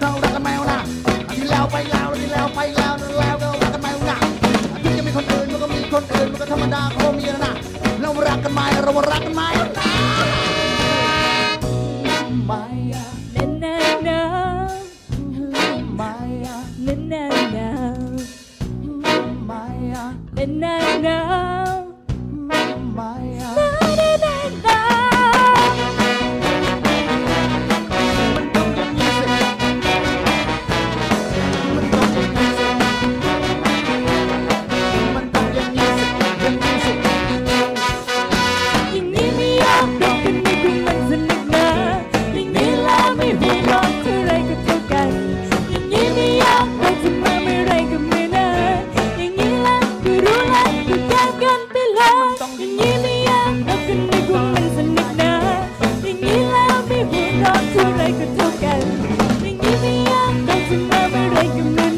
เรารักกันไหมวะนะอาทิตแล้วไปแล้วอาทิตแล้วไปแล้วแล้วเรรักกันไหมวะนะาทิตย์จะมีคนอื่นมันก็มีคนอื่นมันก็ธรรมดาเขมีนะนะเรารักกันไหมเรารักกันไหมไม่อม่ไม่อม่ไม่ไม่ you know